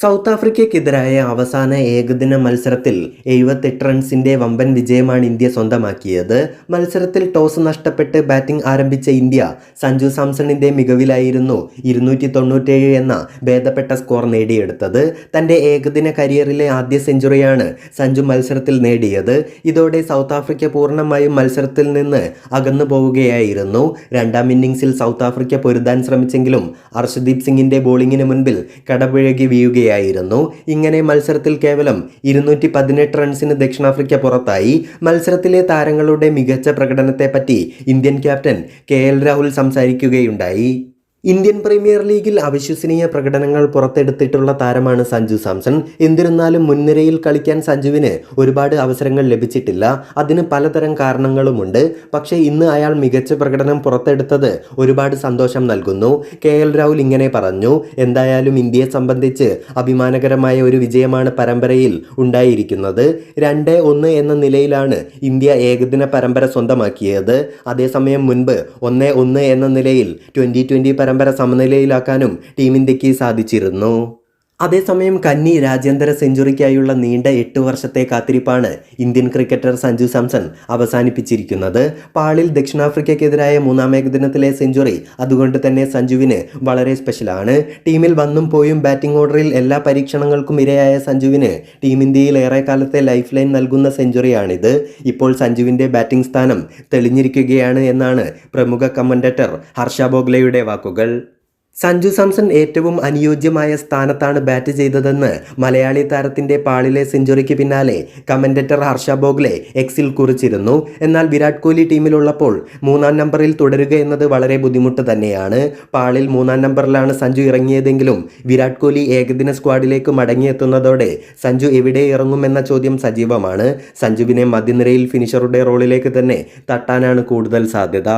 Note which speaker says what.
Speaker 1: South ആഫ്രിക്കയ്ക്കെതിരായ അവസാന ഏകദിന മത്സരത്തിൽ എഴുപത്തെട്ട് റൺസിന്റെ വമ്പൻ വിജയമാണ് ഇന്ത്യ സ്വന്തമാക്കിയത്. മത്സരത്തിൽ ടോസ് നഷ്ടപ്പെട്ട് ബാറ്റിംഗ് ആരംഭിച്ച ഇന്ത്യ സഞ്ജു സാംസണിന്റെ മികവിലായിരുന്നു ഇരുന്നൂറ്റി തൊണ്ണൂറ്റേഴ് എന്ന ഭേദപ്പെട്ട സ്കോർ നേടിയെടുത്തത്. തന്റെ ഏകദിന കരിയറിലെ ആദ്യ സെഞ്ചുറിയാണ് സഞ്ജു മത്സരത്തിൽ നേടിയത്. ഇതോടെ സൗത്ത് ആഫ്രിക്ക പൂർണമായും മത്സരത്തിൽ നിന്ന് അകന്നു പോവുകയായിരുന്നു. രണ്ടാം ഇന്നിംഗ്സിൽ സൗത്ത് ആഫ്രിക്ക പൊരുതാൻ ശ്രമിച്ചെങ്കിലും അർഷദീപ് സിംഗിന്റെ ബോളിംഗിന് മുൻപിൽ കടപുഴകി വീഴുകയായിരുന്നു. ഇങ്ങനെ മത്സരത്തിൽ കേവലം ഇരുന്നൂറ്റി പതിനെട്ട് റൺസിന് ദക്ഷിണാഫ്രിക്ക പുറത്തായി. മത്സരത്തിലെ താരങ്ങളുടെ മികച്ച പ്രകടനത്തെപ്പറ്റി Indian captain K L Rahul സംസാരിക്കുകയുണ്ടായി. Indian premier ലീഗിൽ അവിശ്വസനീയ പ്രകടനങ്ങൾ പുറത്തെടുത്തിട്ടുള്ള താരമാണ് സഞ്ജു സാംസൺ. എന്നിരുന്നാലും മുൻനിരയിൽ കളിക്കാൻ സഞ്ജുവിന് ഒരുപാട് അവസരങ്ങൾ ലഭിച്ചിട്ടില്ല. അതിന് പലതരം കാരണങ്ങളുമുണ്ട്. പക്ഷേ ഇന്ന് അയാൾ മികച്ച പ്രകടനം പുറത്തെടുത്തത് ഒരുപാട് സന്തോഷം നൽകുന്നു. കെ എൽ രാഹുൽ ഇങ്ങനെ പറഞ്ഞു എന്തായാലും ഇന്ത്യയെ സംബന്ധിച്ച് അഭിമാനകരമായ ഒരു വിജയമാണ് പരമ്പരയിൽ ഉണ്ടായിരിക്കുന്നത്. രണ്ട് ഒന്ന് എന്ന നിലയിലാണ് ഇന്ത്യ ഏകദിന പരമ്പര സ്വന്തമാക്കിയത്. അതേസമയം മുൻപ് ഒന്ന് ഒന്ന് എന്ന നിലയിൽ ട്വന്റി ട്വന്റി പരമ്പര സമനിലയിലാക്കാനും ടീം ഇന്ത്യയ്ക്ക് സാധിച്ചിരുന്നു. അതേസമയം കന്നി രാജ്യാന്തര സെഞ്ചുറിക്കായുള്ള നീണ്ട എട്ട് വർഷത്തെ കാത്തിരിപ്പാണ് ഇന്ത്യൻ ക്രിക്കറ്റർ സഞ്ജു സാംസൺ അവസാനിപ്പിച്ചിരിക്കുന്നത്. പാളിൽ ദക്ഷിണാഫ്രിക്കയ്ക്കെതിരായ മൂന്നാം ഏകദിനത്തിലെ സെഞ്ചുറി അതുകൊണ്ട് തന്നെ സഞ്ജുവിന് വളരെ സ്പെഷ്യലാണ്. ടീമിൽ വന്നും പോയും ബാറ്റിംഗ് ഓർഡറിൽ എല്ലാ പരീക്ഷണങ്ങൾക്കും ഇരയായ സഞ്ജുവിന് ടീം ഇന്ത്യയിൽ ഏറെക്കാലത്തെ ലൈഫ് ലൈൻ നൽകുന്ന സെഞ്ചുറിയാണിത്. ഇപ്പോൾ സഞ്ജുവിന്റെ ബാറ്റിംഗ് സ്ഥാനം തെളിഞ്ഞിരിക്കുകയാണ് എന്നാണ് പ്രമുഖ കമന്റേറ്റർ ഹർഷ ബോഗ്ലയുടെ വാക്കുകൾ. സഞ്ജു സാംസൺ ഏറ്റവും അനുയോജ്യമായ സ്ഥാനത്താണ് ബാറ്റ് ചെയ്തതെന്ന് മലയാളി താരത്തിന്റെ പാളിലെ സെഞ്ചുറിക്ക് പിന്നാലെ കമന്റേറ്റർ ഹർഷ ബോഗ്ലെ എക്സിൽ കുറിച്ചിരുന്നു. എന്നാൽ വിരാട് കോഹ്ലി ടീമിലുള്ളപ്പോൾ മൂന്നാം നമ്പറിൽ തുടരുക എന്നത് വളരെ ബുദ്ധിമുട്ട് തന്നെയാണ്. പാളിൽ മൂന്നാം നമ്പറിലാണ് സഞ്ജു ഇറങ്ങിയതെങ്കിലും വിരാട് കോഹ്ലി ഏകദിന സ്ക്വാഡിലേക്ക് മടങ്ങിയെത്തുന്നതോടെ സഞ്ജു എവിടെ ഇറങ്ങുമെന്ന ചോദ്യം സജീവമാണ്. സഞ്ജുവിനെ മധ്യനിരയിൽ ഫിനിഷറുടെ റോളിലേക്ക് തന്നെ തട്ടാനാണ് കൂടുതൽ സാധ്യത.